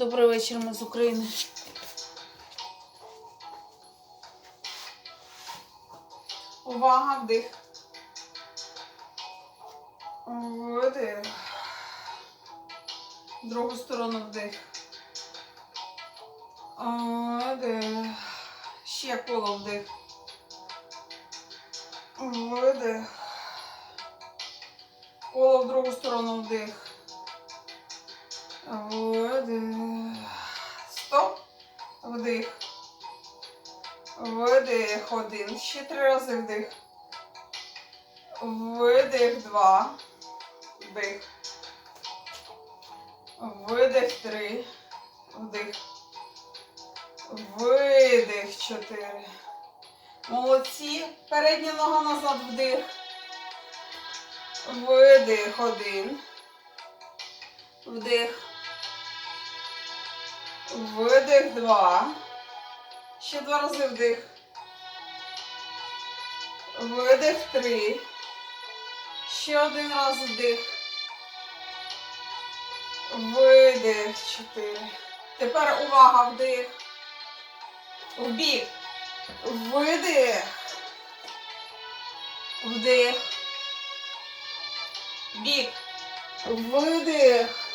Добрий вечір, ми з України. Увага, вдих. Видих. Другу сторону вдих. Видих. Ще коло вдих. Видих. Коло в другу сторону вдих. Видих. Стоп. Вдих. Видих. Один. Ще три рази вдих. Видих. Два. Вдих. Видих. Три. Вдих. Видих. Чотири. Молодці. Передня нога назад вдих. Видих. Один. Вдих. Видих два. Ще два рази вдих. Видих три. Ще один раз вдих. Видих чотири. Тепер увага, вдих. Вбік. Видих. Вдих. Бік. Видих.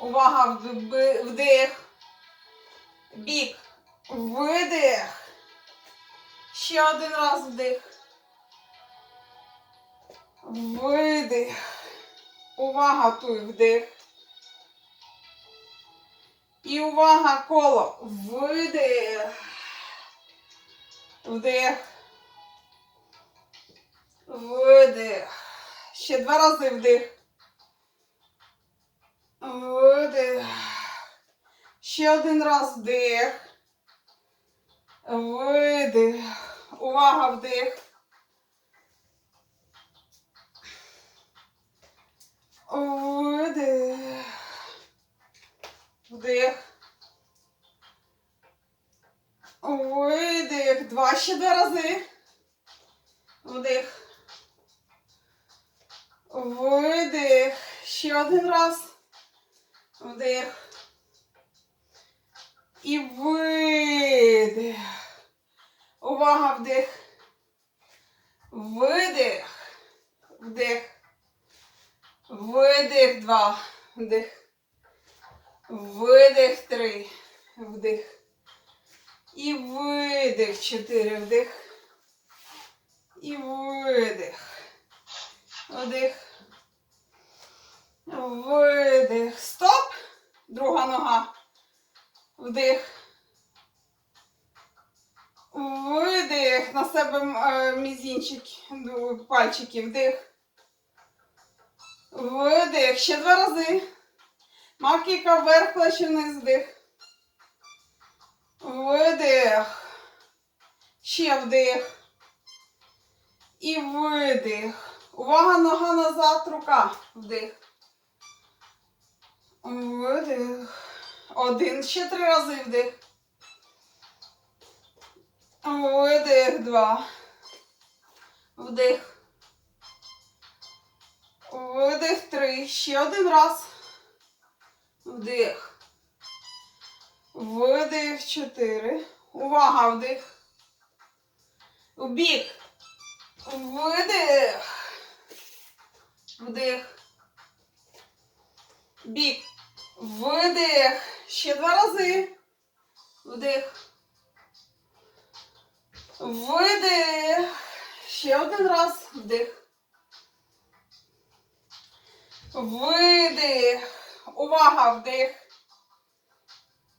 Увага, вдих. Бік. Видих. Ще один раз вдих. Видих. Увага, туй, вдих. І увага, коло. Видих. Вдих. Видих. Ще два рази вдих. Видих. Ще один раз вдих. Видих. Увага, вдих. Видих. Вдих. Видих. Два. Ще два рази. Вдих. Видих. Ще один раз. Вдих. І видих. Увага, вдих. Видих. Вдих. Видих. Два. Вдих. Видих. Три. Вдих. І видих. Чотири. Вдих. І видих. Вдих. Видих. Стоп. Друга нога. Вдих. Видих. На себе е, мізінчик, пальчики. Вдих. Видих. Ще два рази. Макіка вверх, плечі вниз. Вдих. Видих. Ще вдих. І видих. Увага, нога назад, рука. Вдих. Видих. Один. Ще три рази вдих. Видих. Два. Вдих. Видих. Три. Ще один раз. Вдих. Видих. Чотири. Увага, вдих. Вбік. Видих. Вдих. Бік. Видих. Ще два рази. Вдих. Видих. Ще один раз. Вдих. Видих. Увага, вдих.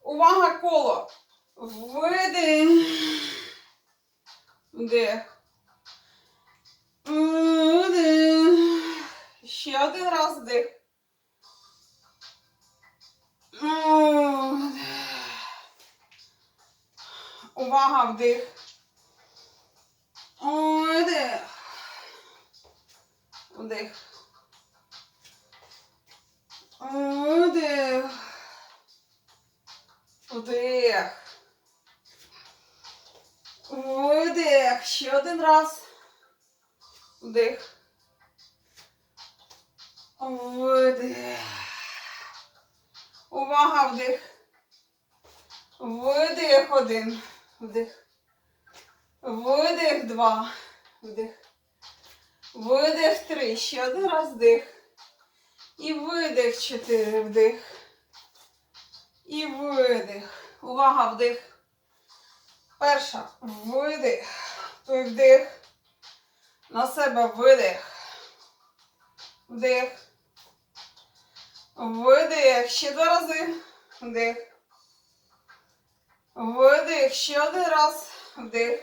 Увага, коло. Видих. Вдих. Вдих. Ще один раз вдих. Вдих. Увага, вдих. Вдих. Вдих. Вдих. Вдих. Видих. Ще один раз. Вдих. Видих. Увага, вдих. Видих один. Вдих. Видих два. Вдих. Видих три. Ще один раз вдих. І видих чотири. Вдих. І видих. Увага, вдих. Перша. Видих. Той вдих. На себе видих. Вдих. Видих. Ще два рази. Вдих. Видих. Ще один раз. Вдих.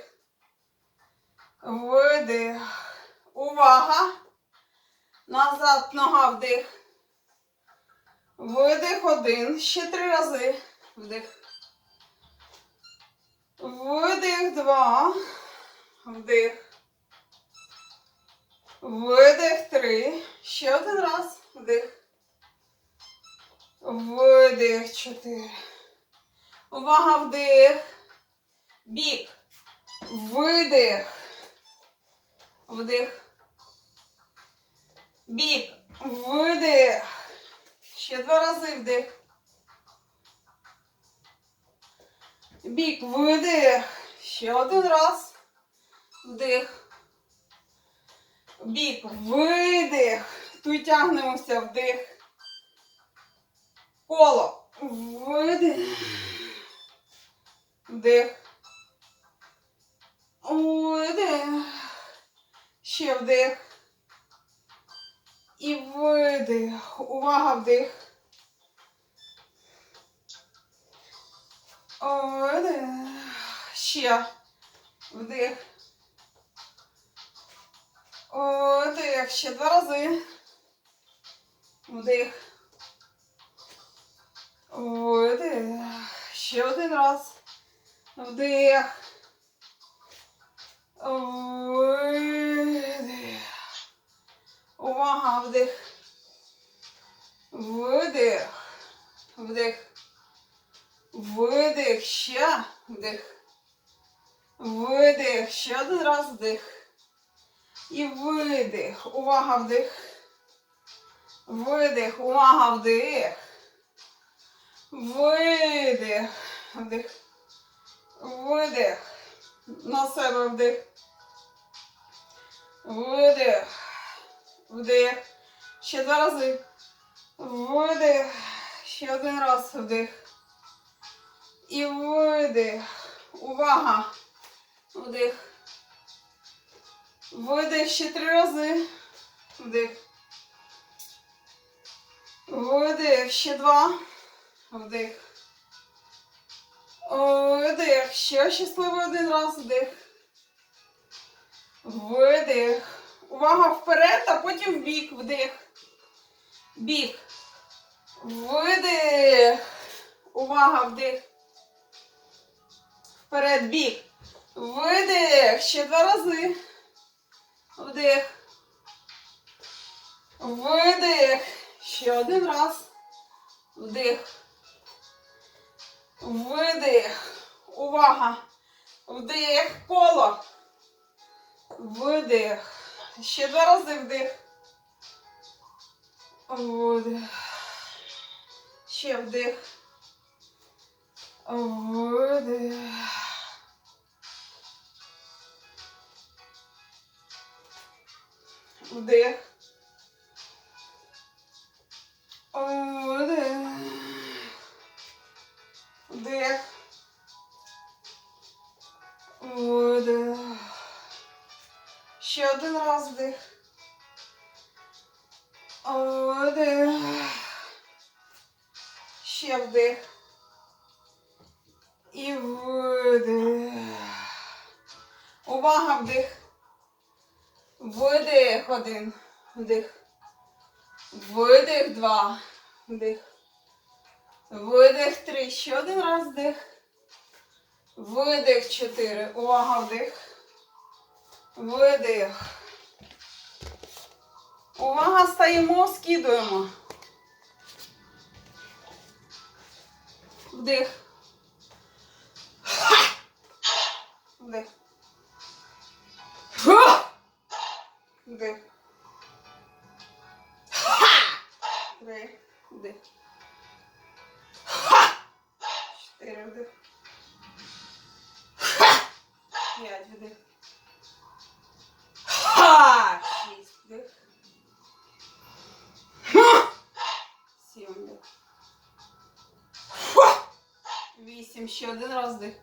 Видих. Увага. Назад нога вдих. Видих один. Ще три рази. Вдих. Видих два. Вдих. Видих три. Ще один раз. Вдих. Видих чотири. Увага, вдих. Бік. Видих. Вдих. Бік. Видих. Ще два рази вдих. Бік. Видих. Ще один раз. Вдих. Бік. Видих. Тут тягнемося вдих. Коло. Видих. Вдих. Видих. Ще вдих. І видих. Увага, вдих. Видих. Ще. Вдих. Вдих. Ще два рази. Вдих. Видих. Ще один раз. Вдих. Видих. Увага, вдих. Видих. Вдих. Видих. Ще. Вдих. Видих. Ще один раз вдих. І видих. Увага, вдих. Видих. Увага, вдих. Видих. Вдих. Видих. На себе вдих. Видих. Вдих. Ще два рази. Видих. Ще один раз вдих. І видих. Увага. Вдих. Видих ще три рази. Вдих. Видих. Ще два. Вдих. Видих. Ще щасливий один раз. Вдих. Видих. Увага вперед, а потім в бік. Вдих. Бік. Видих. Увага, вдих. Вперед, бік. Видих. Ще два рази. Вдих. Видих. Ще один раз. Вдих. Видих. Увага. Вдих. Коло. Видих. Ще два рази вдих. Видих. Ще вдих. Видих. Вдих. Вдих. Вдих. Видих. Ще один раз вдих. Вдих. Ще вдих. І видих. Увага, вдих. Видих один. Вдих. Видих два. Вдих. Видих три. Ще один раз вдих. Видих чотири. Увага, вдих. Видих. Увага, стаємо, скидуємо. Вдих. Вдих. Вдих. Вдих. Вдих. 4 вдих. 5 вдих. 6 вдих. Сім. вдих. 8. Ще один раз вдих.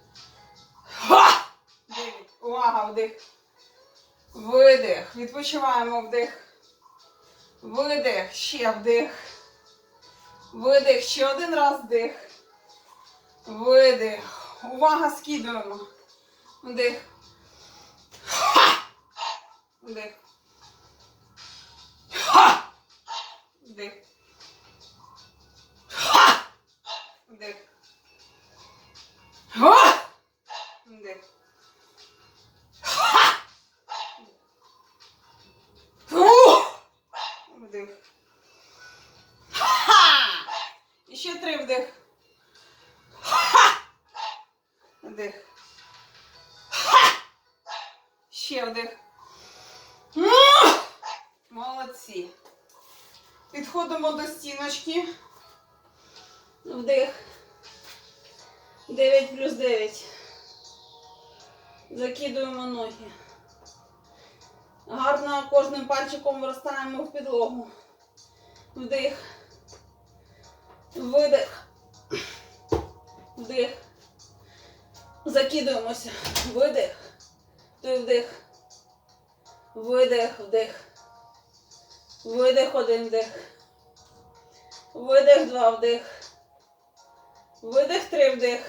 9. Увага, вдих. Видих. Відпочиваємо вдих. Видих. Ще вдих. Видих. Ще один раз вдих. Видих. Увага, скидуємо. Вдих. Вдих. Підходимо до стіночки. Вдих. 9 плюс 9. Закидуємо ноги. Гарно кожним пальчиком вростаємо в підлогу. Вдих. Видих. Вдих. Закидуємося. Видих. Той вдих. Видих, вдих. Видих, один вдих. Видих, два вдих. Видих, три вдих.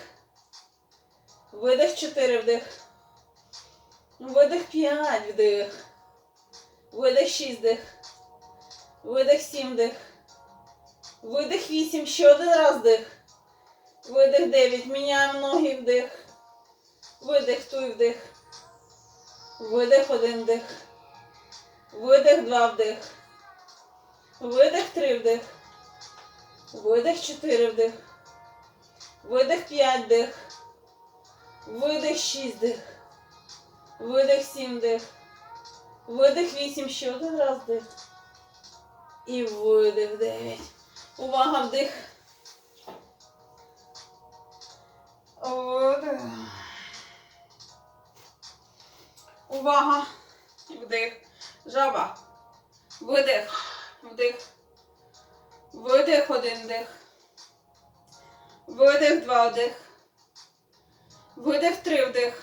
Видих, чотири вдих. Видих, п'ять вдих. Видих, шість вдих. Видих, сім вдих. Видих, вісім. Ще один раз вдих. Видих, дев'ять. Міняємо ноги вдих. Видих, туй вдих. Видих, один вдих. Видих, два вдих. Видих, три вдих. Видих, чотири вдих. Видих, п'ять вдих. Видих, шість вдих. Видих, сім вдих. Видих, вісім. Ще один раз вдих. І видих, дев'ять. Увага, вдих. Видих. Увага. Вдих. Жаба. Видих. Вдих. Видих, один вдих. Видих, два вдих. Видих, три вдих.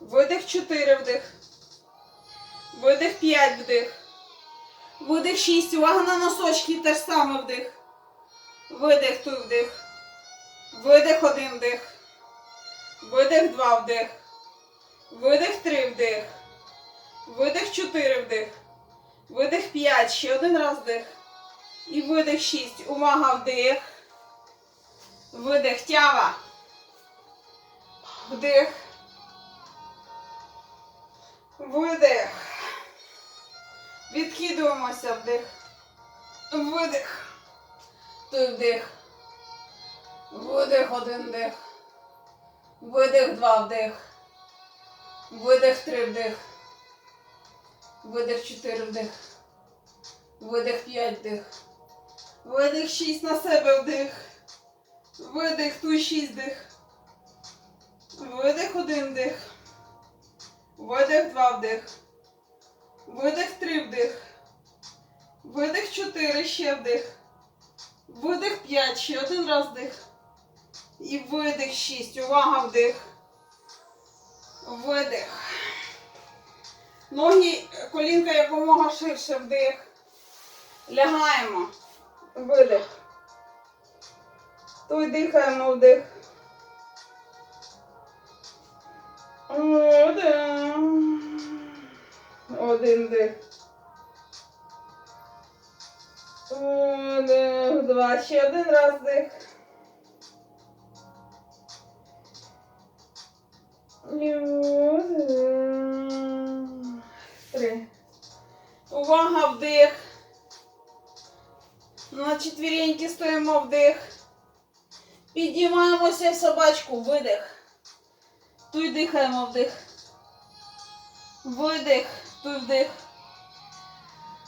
Видих, чотири вдих. Видих, п'ять вдих. Видих, шість. Увага на носочки. Те ж саме вдих. Видих, туй вдих. Видих, один вдих. Видих, два вдих. Видих, три вдих. Видих, чотири вдих. Видих, п'ять. Ще один раз вдих. І видих, шість. Увага, вдих. Видих, тява. Вдих. Видих. Відкидуємося вдих. Видих. Той вдих. Видих, один вдих. Видих, два вдих. Видих, три вдих. Видих, чотири вдих. Видих, п'ять вдих. Видих, шість на себе вдих. Видих, туй шість вдих. Видих, один вдих. Видих, два вдих. Видих, три вдих. Видих, чотири, ще вдих. Видих, п'ять, ще один раз вдих. І видих, шість. Увага, вдих. Видих. Ноги, колінка якомога ширше вдих. Лягаємо. Видих. Той дихаємо вдих. Один. Один дих. Один, два. Ще один раз дих. Три. Увага, вдих. На четвіреньки стоїмо вдих. Підіймаємося в собачку, видих. Туй дихаємо вдих. Видих, туй вдих.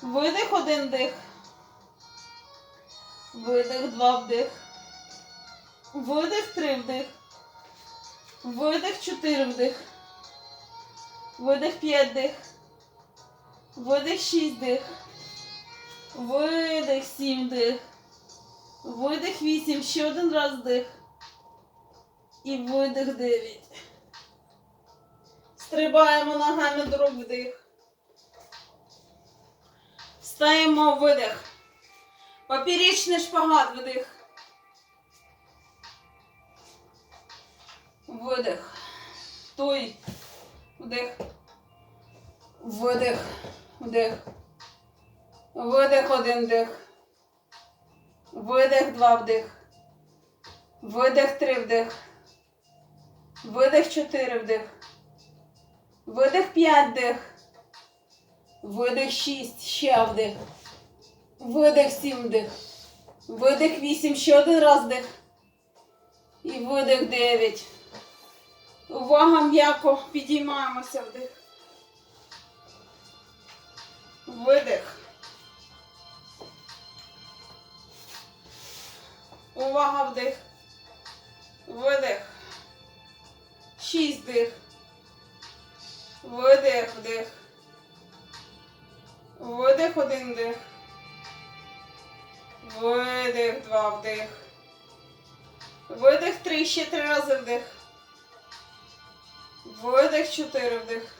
Видих, один дих. Видих, два вдих. Видих, три вдих. Видих, чотири вдих. Видих, п'ять дих. Видих, шість дих. Видих, сім дих. Видих, вісім. Ще один раз дих. І видих, дев'ять. Стрибаємо ногами до рук вдих. Встаємо видих. Поперечний шпагат вдих. Видих. Той. Вдих. Видих. Вдих. Видих один дих. Видих два вдих. Видих три вдих. Видих чотири вдих. Видих п'ять дих. Видих шість. Ще вдих. Видих сім вдих. Видих вісім. Ще один раз вдих. І видих дев'ять. Увага м'яко. Підіймаємося вдих. Видих. Увага вдих. Видих. Шість дих. Видих, вдих. Видих, один дих. Видих, два вдих. Видих три, ще три рази вдих. Видих, чотири вдих.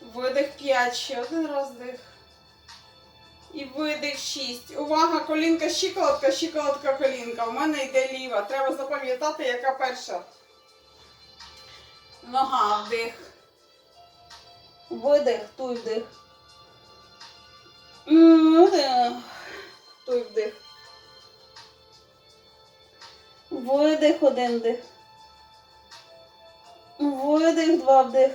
Видих п'ять, ще один раз вдих. І видих шість. Увага, колінка, щиколотка, щиколотка, колінка. У мене йде ліва. Треба запам'ятати, яка перша. Нога, вдих. Видих, той вдих. Той вдих. Видих, один вдих. Видих, два вдих.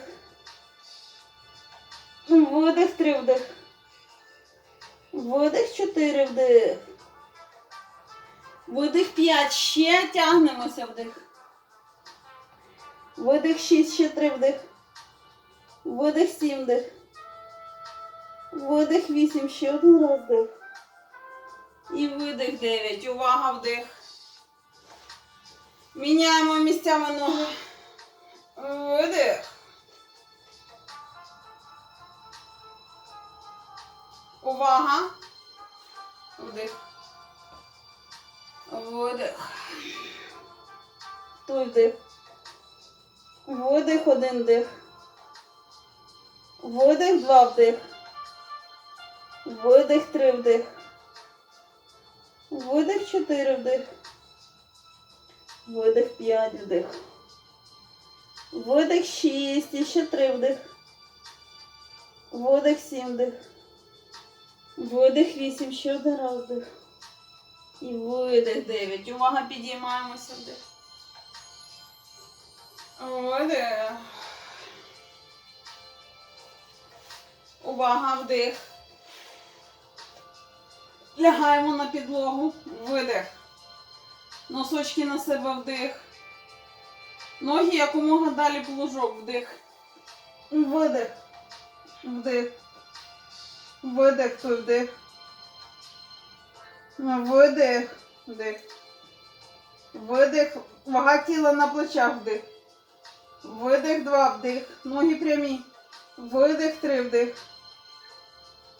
Видих, три вдих. Видих, чотири вдих. Видих п'ять. Ще тягнемося вдих. Видих шість, ще три вдих. Видих сім вдих. Видих вісім, ще один раз вдих. І видих дев'ять. Увага вдих. Міняємо місцями ноги. Видих. Увага. Вдих. Видих. Той вдих. Видих, один вдих. Видих, два вдих. Видих, три вдих. Видих, чотири вдих. Видих, п'ять вдих. Видих, шість. І ще три вдих. Видих, сім вдих. Видих, вісім. Ще один раз вдих. І видих, дев'ять. Увага, підіймаємося вдих. Видих. Увага, вдих. Лягаємо на підлогу. Видих. Носочки на себе вдих. Ноги якомога далі плужок вдих. Видих. Вдих. Видих, той вдих. Видих. Вдих. Видих. Вага тіла на плечах вдих. Видих, два вдих. Ноги прямі. Видих, три вдих.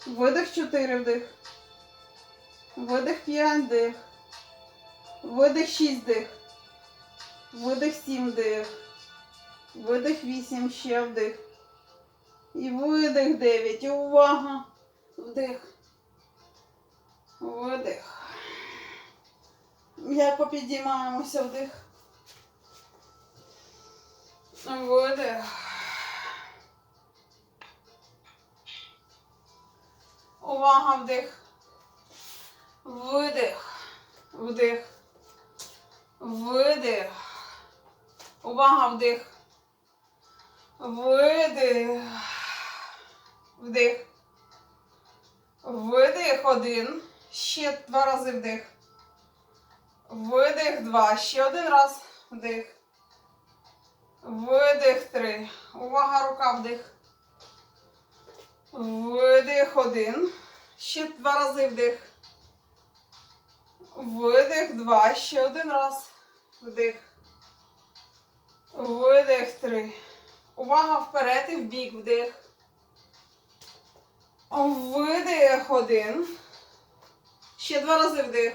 Видих, чотири вдих. Видих, п'ять вдих. Видих, шість вдих. Видих, сім вдих. Видих, вісім, ще вдих. І видих, дев'ять. Увага. Вдих. Видих. М'яко підіймаємося вдих. Видих. Увага, вдих. Видих. Вдих. Видих. Увага, вдих. Видих. Вдих. Видих один. Ще два рази вдих. Видих два. Ще один раз. Вдих. Видих три. Увага, рука вдих. Видих один. Ще два рази вдих. Видих, два. Ще один раз. Вдих. Видих, три. Увага вперед і в бік. Вдих. Видих, один. Ще два рази вдих.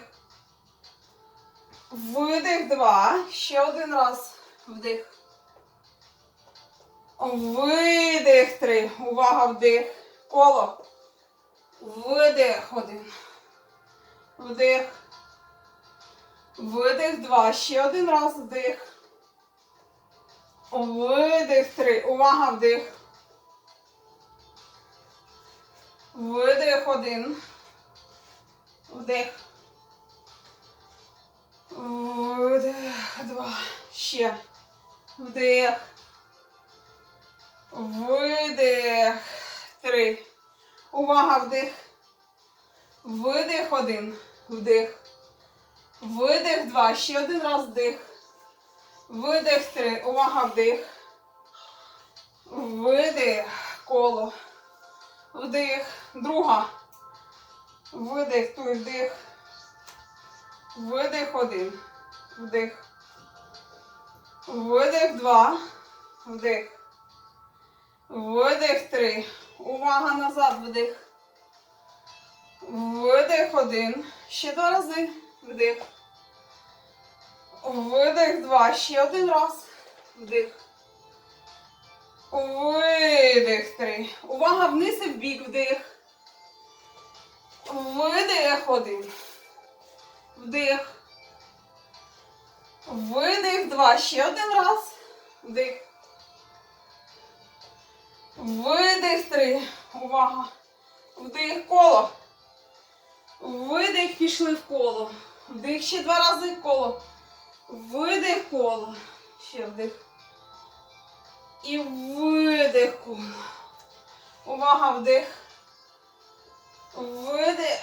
Видих, два. Ще один раз. Вдих. Видих, три. Увага, вдих. Коло. Видих, один. Вдих. Видих, два. Ще один раз вдих. Видих, три. Увага, вдих. Видих, один. Вдих. Видих, два. Ще. Вдих. Видих. Три. Увага, вдих. Видих один. Вдих. Видих два. Ще один раз вдих. Видих три. Увага, вдих. Видих. Коло. Вдих. Друга. Видих. Той вдих. Видих один. Вдих. Видих два. Вдих. Видих три. Увага назад. Вдих. Видих один. Ще два рази. Вдих. Видих два. Ще один раз. Вдих. Видих три. Увага вниз і в бік. Вдих. Видих один. Вдих. Видих два. Ще один раз. Вдих. Видих три. Увага. Вдих коло. Видих, пішли в коло. Вдих ще два рази коло. Видих коло. Ще вдих. І видих. Увага, вдих. Видих.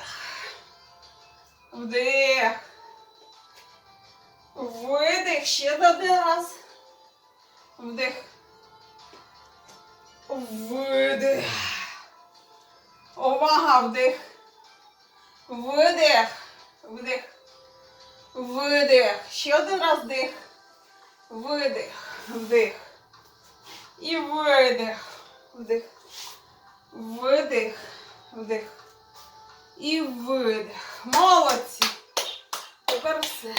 Вдих. Видих. Ще один раз. Вдих. Видих. Увага, вдих. Видих. Вдих. Видих. Ще один раз вдих. Видих. Вдих. І видих. Вдих. Видих. Вдих. І видих. Молодці. Тепер все.